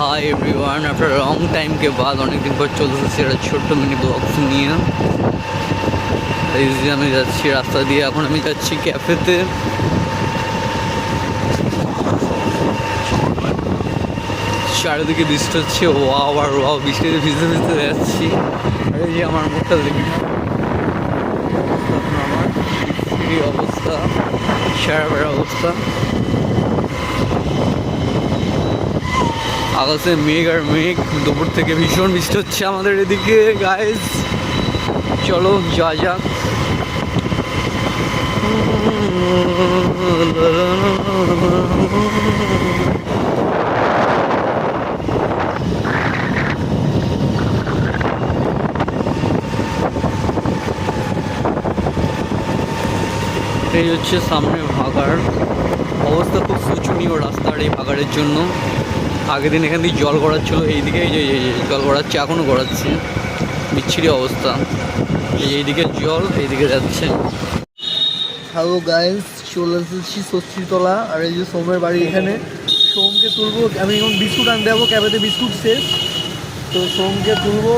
hi everyone after long time के बाद অনেকদিন পর চলতেছে সেটা ছোট্ট মিনি ব্লগস নিয়ে এই যে আমি যাচ্ছি রাস্তা দিয়ে এখন আমি যাচ্ছি ক্যাফেতে চারিদিকে বৃষ্টি হচ্ছে ওয়াও আর ওয়াও বৃষ্টিতে ভিজতে ভিজতে যাচ্ছি আর এই যে আমার মুখটা দেখি এখন আমার এই অবস্থা সারা বেড়া অবস্থা আকাশে মেঘ আর মেঘ, দুপুর থেকে ভীষণ বৃষ্টি হচ্ছে আমাদের এদিকে গাইজ চলো, যা যাক এই হচ্ছে সামনে ভাগাড়। অবস্থা খুব শোচনীয় রাস্তার এই ভাগাড়ের জন্য। আগের দিন এখান দিয়ে জল গড়াচ্ছিল, এইদিকে এই যে জল গড়াচ্ছে, এখনও গড়াচ্ছে। বিচ্ছিরি অবস্থা। এইদিকে জল, এইদিকে যাচ্ছে। হ্যালো গাইস, চলে এসেছি ষষ্ঠীতলা আর এই যে সোমের বাড়ি এখানে। সোমকে তুলবো, আমি এখন বিস্কুট আনতে যাব ক্যাবেতে বিস্কুট শেষ। তো সোমকে তুলবো,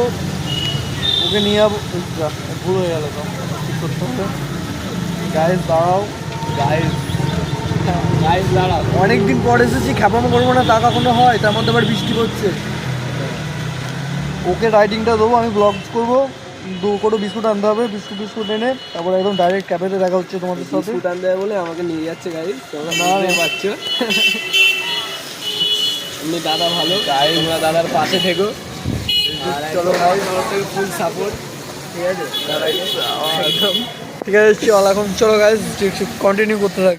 ওকে নিয়ে যাব। ভুল হয়ে গেল তো। ঠিক গাইস, দাঁড়াও। গাইস অনেকদিন পর এসেছি খ্যাপামো করব না তা কখনো হয়? তার মধ্যে আবার বৃষ্টি হচ্ছে ওকে রাইডিংটা দেবো আমি ব্লগ করব। দু কোনো বিস্কুট আনতে হবে বিস্কুট বিস্কুট এনে তারপর একদম ডাইরেক্ট ক্যাফেতে দেখা হচ্ছে তোমাদের সাথে। বিস্কুট আনতে হবে বলে আমাকে নিয়ে যাচ্ছে গাইস তোমরা না। পারছ। এমনি দাদা ভালো। গাড়ি তোমরা দাদার পাশে থেকো। আর চলো ভাই। আমার থেকে ফুল সাপোর্ট ঠিক আছে দাদাকে একদম ঠিক আছে? চল এখন চলো গাইজ কন্টিনিউ করতে থাক।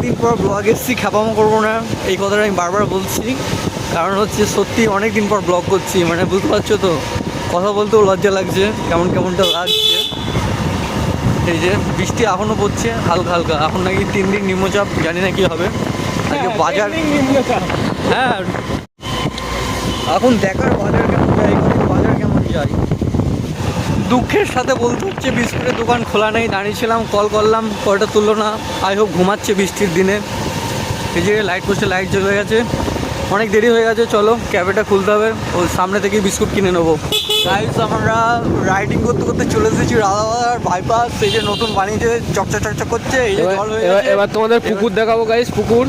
অনেক দিন পর ব্লগ এসেছি খ্যাপামো করব না। এই কথাটা আমি বারবার বলছি। কারণ হচ্ছে সত্যি অনেক দিন পর ব্লগ করছি মানে বুঝতে পারছ তো? কথা বলতেও লজ্জা লাগছে কেমন কেমনটা লাগছে। এই যে বৃষ্টি এখনও পড়ছে হালকা হালকা। এখন নাকি তিন দিন নিম্নচাপ জানি না কি হবে। আজকে বাজার হ্যাঁ। এখন দেখার বাজার কেমন যায়? বাজার কেমন যায়? দুঃখের সাথে বলতে হচ্ছে বিস্কুটের দোকান খোলা নেই দাঁড়িয়েছিলাম কল করলাম কলটা তুললো না। আই হোপ ঘুমাচ্ছে বৃষ্টির দিনে। এই যে লাইট পোস্টে লাইট জ্বলে গেছে। অনেক দেরি হয়ে গেছে চলো ক্যাবেটা খুলতে হবে। ওই সামনে থেকে বিস্কুট কিনে নেব। গাইস আমরা রাইডিং করতে করতে চলে এসেছি রাধাবাজার বাইপাস এই যে নতুন বানিয়েছে চকচক চকচক করছে এই যে জল হয়ে এবার এবার তোমাদের পুকুর দেখাবো গাইস পুকুর।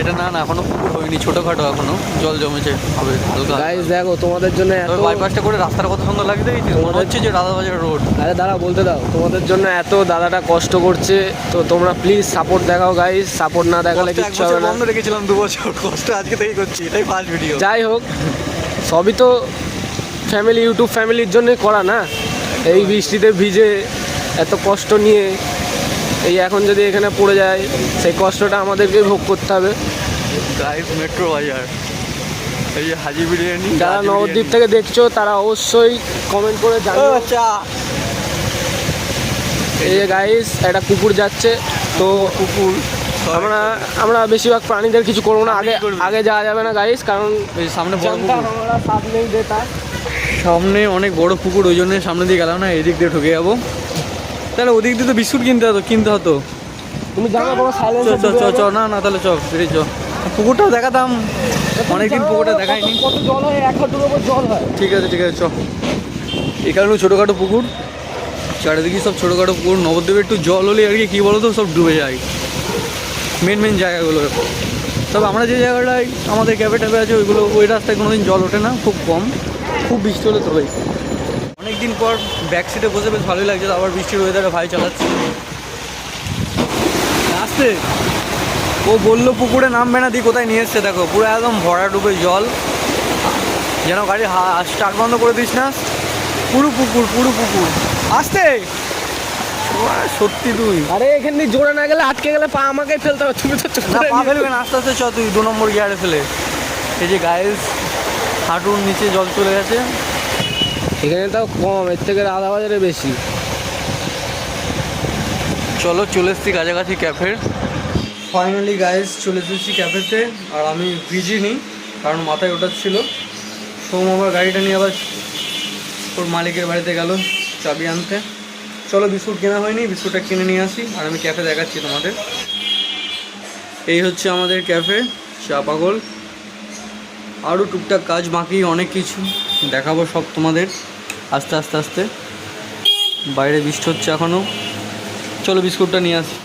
এটা না না এখনও পুকুর হয়নি ছোটোখাটো এখনও জল জমেছে হবে হালকা। গাইস দেখো তোমাদের জন্য এত বাইপাসটা করে রাস্তাটা কত সুন্দর লাগছে দেখেছিস? মনে হচ্ছে যে রাধাবাজার রোড আরে দাদা বলতে দাও তোমাদের জন্য এত দাদাটা কষ্ট করছে তো তোমরা প্লিজ সাপোর্ট দেখাও গাইস সাপোর্ট না দেখালে কিচ্ছু হবে না। বন্ধ রেখেছিলাম দু বছর কষ্ট আজকে থেকেই করছি এটাই ফার্স্ট ভিডিও যাই হোক সবই তো ফ্যামিলি ইউটিউব ফ্যামিলির জন্যই করা না? এই বৃষ্টিতে ভিজে এত কষ্ট নিয়ে এই এখন যদি এখানে পড়ে যায় সেই কষ্টটা আমাদেরকে ভোগ করতে হবে। গাইস মেট্রো বাজার। এই যে হাজি বিরিয়ানি যারা নবদ্বীপ থেকে দেখছ তারা অবশ্যই কমেন্ট করে ও আচ্ছা। এই যে গাইস একটা কুকুর যাচ্ছে তো কুকুর আমরা আমরা বেশিরভাগ প্রাণীদের কিছু করব না আগে আগে যাওয়া যাবে না গাইস কারণ এই সামনে সামনে অনেক বড় পুকুর ওই জন্য সামনে দিয়ে গেলাম না এদিক দিয়ে ঢুকে যাব। তাহলে ওদিক দিয়ে তো বিস্কুট কিনতে হতো কিনতে হতো। তুমি জানো কোনো চ সাইলেন্স চ চ চ না না তাহলে চ ফিরে চ পুকুরটাও দেখাতাম। অনেকদিন পুকুরটা দেখাইনি। কত জল হয় এক হাঁটুর উপর জল হয়। ঠিক আছে ঠিক আছে চ এখানেও ছোটোখাটো পুকুর। চারিদিকে সব ছোটোখাটো পুকুর। নবদ্বীপে একটু জল হলে আর কি কী বলো তো সব ডুবে যায়। মেন মেন জায়গাগুলো তবে আমরা যে জায়গাটায় আমাদের ক্যাবে ট্যাবে আছে ওইগুলো ওই রাস্তায় কোনোদিন জল ওঠে না খুব কম। খুব বৃষ্টি হলে তবেই অনেকদিন পর ব্যাক সিটে বসে বেশ ভালোই লাগছে আবার বৃষ্টির ওয়েদারে ভাই চালাচ্ছে। আসতে। ও বলল পুকুরে নামবে না দিয়ে কোথায় নিয়ে এসছে? দেখো পুরো একদম ভরা ডুবে জল। যেন গাড়ি স্টার্ট বন্ধ করে দিস না। পুরো পুকুর পুরো পুকুর। আসতে। সত্যি তুই। আরে এখান দিয়ে জোরে না গেলে আটকে গেলে পা আমাকে ফেলতে হবে। তুমি তো পা ফেলবে না আস্তে আস্তে চ তুই দু নম্বর গিয়ারে ফেলে। এই যে গায়েস হাঁটুর নিচে জল চলে গেছে। এখানে তাও কম এর থেকে আধা বাজারে বেশি। চলো চলে এসেছি কাছাকাছি ক্যাফের। ফাইনালি গাইস চলে এসেছি ক্যাফেতে আর আমি ভিজিনি কারণ মাথায় ওটা ছিল। সোম আবার গাড়িটা নিয়ে আবার ওর মালিকের বাড়িতে গেল চাবি আনতে। চলো বিস্কুট কেনা হয়নি বিস্কুটটা কিনে নিয়ে আসি আর আমি ক্যাফে দেখাচ্ছি তোমাদের। এই হচ্ছে আমাদের ক্যাফে চা পাগল। আরও টুকটাক কাজ বাকি অনেক কিছু। দেখাবো সব তোমাদের আস্তে আস্তে আস্তে। বাইরে বৃষ্টি হচ্ছে এখনও চলো বিস্কুটটা নিয়ে আসি।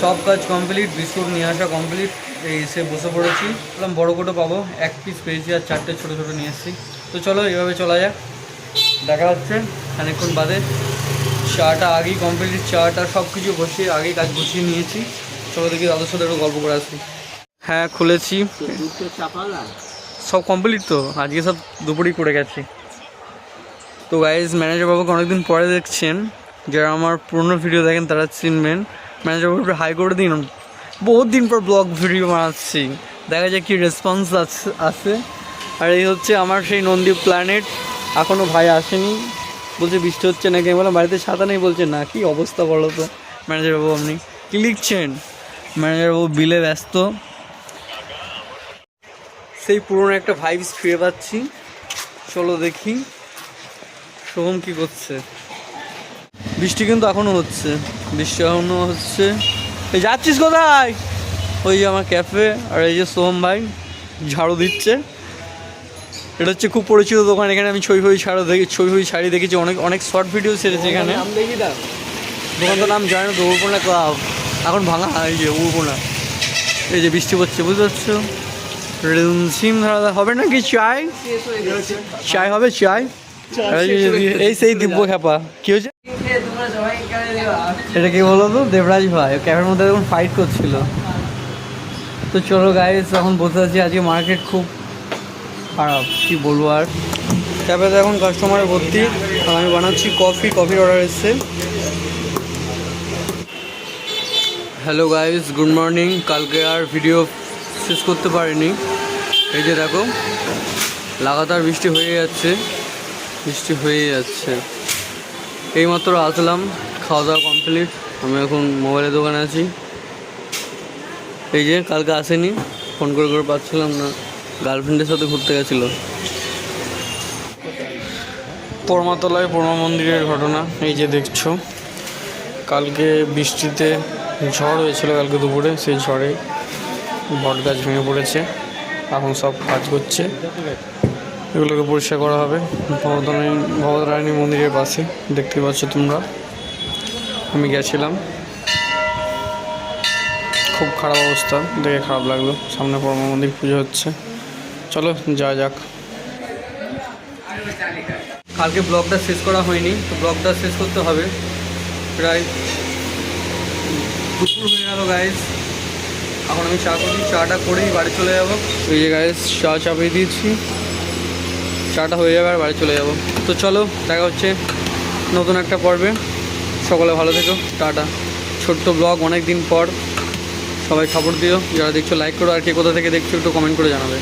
সব কাজ কমপ্লিট, বিস্কুট নিয়ে আসা কমপ্লিট। এই এসে বসে পড়েছি। বললাম বড়ো করে পাবো। এক পিস পেয়েছি আর চারটে ছোটো ছোটো নিয়ে এসেছি। তো চলো এভাবে চলা যাক। দেখা হচ্ছে খানিকক্ষণ বাদে। চাটা আগেই কমপ্লিট, চাটা সব কিছু বসিয়ে আগেই কাজ গুছিয়ে নিয়েছি। চলো দেখি দাদার সাথে একটু গল্প করে আসি। হ্যাঁ খুলেছি। সব কমপ্লিট তো? আজকে সব দুপুরেই করে গেছি। তো গাইজ ম্যানেজার বাবুকে অনেকদিন পরে দেখছেন। যারা আমার পুরনো ভিডিও দেখেন তারা চিনবেন। ম্যানেজার বাবু হাই করে দিন। বহুত দিন পর ব্লগ ভিডিও বানাচ্ছি। দেখা যায় কি রেসপন্স আছে আছে আর এই হচ্ছে আমার সেই নন্দী প্ল্যানেট এখনও ভাই আসেনি। বলছে বৃষ্টি হচ্ছে নাকি? আমি বললাম, বাড়িতে ছাতা নেই। বলছে, না, কি অবস্থা বলো তো? ম্যানেজার বাবু আপনি কি লিখছেন? ম্যানেজার বাবু বিলে ব্যস্ত। সেই পুরনো একটা ভাইবস ফিরে পাচ্ছি। চলো দেখি, সোহম কি করছে। বৃষ্টি কিন্তু এখনও হচ্ছে, বৃষ্টি এখনও হচ্ছে। এই যাচ্ছিস কোথায়? ওই যে আমার ক্যাফে আর এই যে সোহম ভাই, ঝাড়ু দিচ্ছে। এটা হচ্ছে খুব পরিচিত দোকান, এখানে আমি ছই হই ছাড়া দেখি ছই হই শাড়ি দেখেছি, অনেক অনেক শর্ট ভিডিও ছেড়েছি এখানে। দোকানটার নাম জানি না তো উর্পনা ক্লাব এখন ভাঙা এই যে উর্পনা এই যে বৃষ্টি পড়ছে, বুঝতে পারছ? সিম ধরা হবে নাকি? চাই? চাই হবে, চাই? এই সেই দিব্য খ্যাপা কি হয়েছে? এটা কি বলো তো? দেবরাজ ভাই ক্যাফের মধ্যে এখন ফাইট করছিল। তো চলো গাইস এখন বসে আছি। আজকে মার্কেট খুব খারাপ, কি বলব আর? ক্যাফেতে এখন কাস্টমার ভর্তি। আর আমি বানাচ্ছি কফি কফির অর্ডার এসছে। হ্যালো গাইস গুড মর্নিং কালকে আর ভিডিও শেষ করতে পারিনি। এই যে দেখো, লাগাতার বৃষ্টি হয়ে যাচ্ছে, বৃষ্টি হয়ে যাচ্ছে। এইমাত্র আসলাম খাওয়া দাওয়া কমপ্লিট আমি এখন মোবাইলের দোকানে আছি। এই যে, কালকে আসেনি ফোন করে করে পাচ্ছিলাম না। গার্লফ্রেন্ডের সাথে ঘুরতে গেছিল। পরমাতলায় পরমা মন্দিরের ঘটনা, এই যে দেখছ। কালকে বৃষ্টিতে ঝড় হয়েছিল কালকে দুপুরে, সেই ঝড়ে বট গাছ ভেঙে পড়েছে। এখন সব কাজ করছে এগুলোকে পরিষ্কার করা হবে। ভবতারিণী ভবতারিণী মন্দিরের পাশে। দেখতে পাচ্ছ তোমরা। আমি গেছিলাম। খুব খারাপ অবস্থা। দেখে খারাপ লাগল। সামনে পরমা মন্দির পুজো হচ্ছে। চলো যা যাক। কালকে ব্লগটা শেষ করা হয়নি। তো ব্লগটা শেষ করতে হবে। প্রায় দুপুর হয়ে গেল গাইস এখন আমি চা করছি, চাটা করেই বাড়ি চলে যাব। ওই যে গায়ে চা চাপিয়ে দিয়েছি। চাটা হয়ে যাবে আর বাড়ি চলে যাব। তো চলো, দেখা হচ্ছে নতুন একটা পর্বে। সকলে ভালো থেকো, টাটা। ছোট্ট ব্লগ অনেক দিন পর। সবাই খবর দিও। যারা দেখছ লাইক করো। আর কে কোথা থেকে দেখছ, একটু কমেন্ট করে জানাবে।